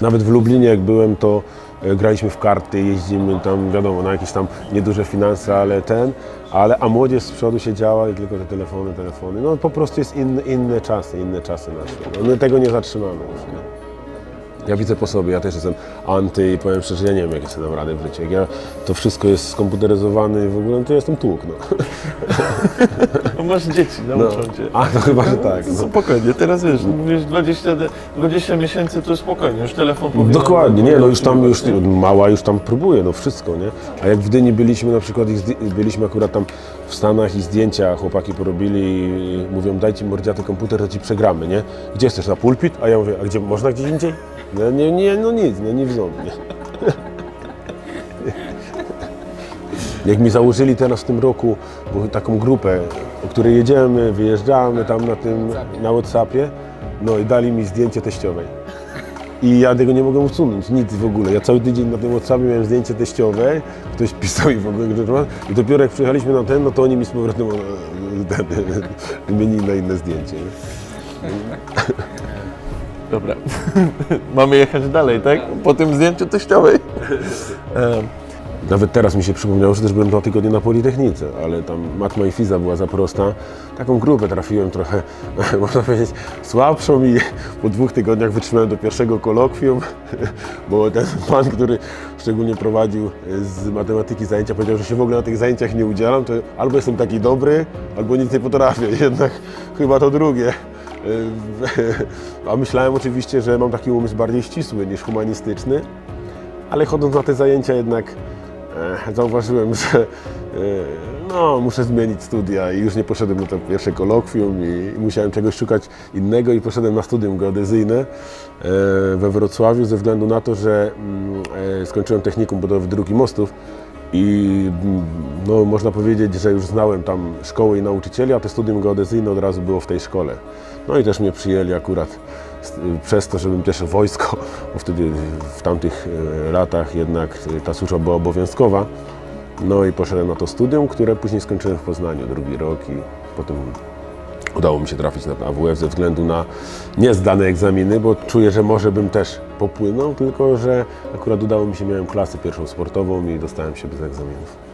Nawet w Lublinie jak byłem, to e, graliśmy w karty, jeździmy tam, wiadomo, na jakieś tam nieduże finanse, ale ten, ale, a młodzież z przodu siedziała i tylko te telefony, telefony. No po prostu jest inne, czasy, inne czasy naszły. No, my tego nie zatrzymamy już, nie? Ja widzę po sobie, ja też jestem anty i powiem szczerze, ja nie wiem jak ja sobie dam radę w życiu. Jak ja, to wszystko jest skomputeryzowane i w ogóle, no to ja jestem tłuk, no. No masz dzieci, nauczą cię. A, to chyba, że tak. No, No. spokojnie, teraz wiesz, mówisz 20, de- 20 miesięcy to spokojnie, już telefon powinien... Dokładnie, nie, no już tam, już mała już tam próbuje, no wszystko, nie? A jak w Dyni byliśmy na przykład, byliśmy akurat tam w Stanach i zdjęcia chłopaki porobili i mówią, dajcie mordziaty komputer, to ci przegramy, nie? Gdzie chcesz, na pulpit? A ja mówię, a gdzie, można gdzieś indziej? No, nie, nie, no nic, no nie w ząb, nie? Jak mi założyli teraz w tym roku taką grupę, o której jedziemy, wyjeżdżamy tam na tym, na Whatsappie, no i dali mi zdjęcie teściowej. I ja tego nie mogę usunąć, nic w ogóle. Ja cały tydzień na tym WhatsAppie miałem zdjęcie teściowe, ktoś pisał i w ogóle i dopiero jak przyjechaliśmy na ten, no to oni mi z powrotem e, ten, wymienili na inne zdjęcie. Dobra, mamy jechać dalej, tak? Po tym zdjęciu teściowej. Nawet teraz mi się przypomniało, że też byłem dwa tygodnie na Politechnice, ale tam matma i fiza była za prosta. Taką grupę trafiłem trochę, można powiedzieć, słabszą i po dwóch tygodniach wytrzymałem do pierwszego kolokwium, bo ten pan, który szczególnie prowadził z matematyki zajęcia, powiedział, że się w ogóle na tych zajęciach nie udzielam, to albo jestem taki dobry, albo nic nie potrafię. Jednak chyba to drugie. A myślałem oczywiście, że mam taki umysł bardziej ścisły niż humanistyczny, ale chodząc na te zajęcia jednak e, zauważyłem, że e, no, muszę zmienić studia i już nie poszedłem na to pierwsze kolokwium i, i musiałem czegoś szukać innego i poszedłem na studium geodezyjne e, we Wrocławiu ze względu na to, że mm, e, skończyłem technikum budowy dróg i mostów i mm, no, można powiedzieć, że już znałem tam szkoły i nauczycieli, a to studium geodezyjne od razu było w tej szkole. No i też mnie przyjęli akurat przez to, żebym też wojsko, bo wtedy w tamtych e, latach jednak e, ta służba była obowiązkowa. No i poszedłem na to studium, które później skończyłem w Poznaniu, drugi rok i potem udało mi się trafić na AWF ze względu na niezdane egzaminy, bo czuję, że może bym też popłynął, tylko że akurat udało mi się, miałem klasę pierwszą sportową i dostałem się bez egzaminów.